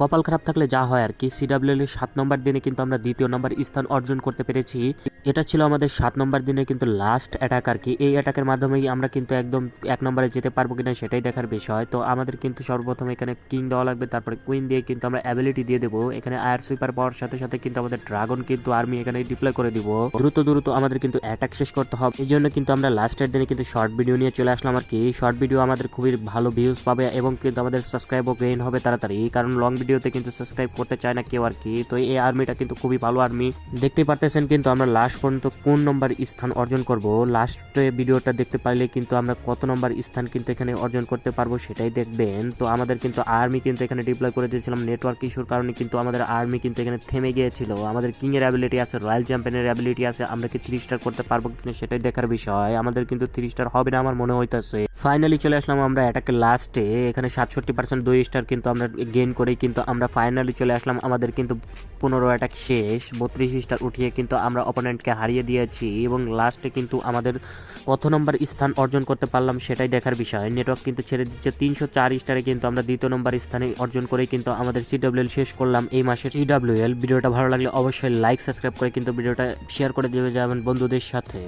কপাল খারাপ থাকলে যা হয় আর কি। সিডাব্লিউএল এর সাত নম্বর দিনে কিন্তু আমরা দ্বিতীয় নম্বর স্থান অর্জন করতে পেরেছি। এটা ছিল আমাদের সাত নম্বর দিনে কিন্তু লাস্ট অ্যাটাক আর কি। এই অ্যাটাকের মাধ্যমেই আমরা কিন্তু একদম এক নম্বরে যেতে পারব কিনা সেটাই দেখার বিষয়। তো আমাদের কিন্তু সর্বপ্রথম এখানে কিং দেওয়া লাগবে, তারপরে কুইন দিয়ে কিন্তু আমরা অ্যাবিলিটি দিয়ে দেবো। এখানে আয়ার সুইপার পাওয়ার সাথে সাথে কিন্তু আমাদের ড্রাগন কিন্তু আর্মি এখানে ডিপ্লয় করে দিব। দ্রুত দ্রুত আমাদের কিন্তু অ্যাটাক শেষ করতে হবে। এই জন্য কিন্তু আমরা লাস্টের দিনে কিন্তু শর্ট ভিডিও নিয়ে চলে আসলাম আর কি। শর্ট ভিডিও আমাদের খুবই ভালো ভিউজ পাবে এবং কিন্তু আমাদের সাবস্ক্রাইবও গেইন হবে তাড়াতাড়ি। কারণ লং ভিডিওতে কিন্তু সাবস্ক্রাইব করতে চায় না কেউ আর কি। তো এই আর্মিটা কিন্তু খুবই ভালো আর্মি দেখতেই পারতেছেন কিন্তু আমরা লাস্ট পর্যন্ত কোন নম্বর স্থান অর্জন করব? লাস্ট ভিডিওটা দেখতে পারলে কিন্তু আমরা কত নম্বর স্থান কিন্তু এখানে অর্জন করতে পারব সেটাই দেখবেন। তো আমাদের কিন্তু আর্মি কিন্তু এখানে ডিপ্লয় করে দিয়েছিলাম। নেটওয়ার্ক ইস্যুর কারণে কিন্তু আমাদের আর্মি কিন্তু এখানে থেমে গিয়েছিল। আমাদের কিং এর অ্যাবিলিটি আছে রয়্যাল চ্যাম্পিয়নের অ্যাবিলিটি আছে। আমরা কি থ্রি স্টার করতে পারব কিনা সেটাই দেখার বিষয়। আমাদের কিন্তু থ্রি স্টার হবে না আমার মনে হইতেছে। ফাইনালি চলে আসলাম আমরা অ্যাটাকের লাস্টে এখানে সাতষট্টি পার্সেন্ট দুই স্টার কিন্তু আমরা গেইন করেই কিন্তু আমরা ফাইনালি চলে আসলাম। আমাদের কিন্তু পনেরো অ্যাটাক শেষ। বত্রিশ স্টার উঠিয়ে কিন্তু আমরা অপোনেন্টকে হারিয়ে দিয়েছি এবং লাস্টে কিন্তু আমাদের কত নম্বর স্থান অর্জন করতে পারলাম সেটাই দেখার বিষয়। নেটওয়ার্ক কিন্তু ছেড়ে দিচ্ছে। তিনশো চার স্টারে কিন্তু আমরা দ্বিতীয় নম্বর স্থানে অর্জন করে কিন্তু আমাদের সিডাব্লিউএল শেষ করলাম এই মাসের সিডাব্লিউএল ভিডিওটা ভালো লাগলে অবশ্যই লাইক সাবস্ক্রাইব করে কিন্তু ভিডিওটা শেয়ার করে দেবে যাবেন বন্ধুদের সাথে।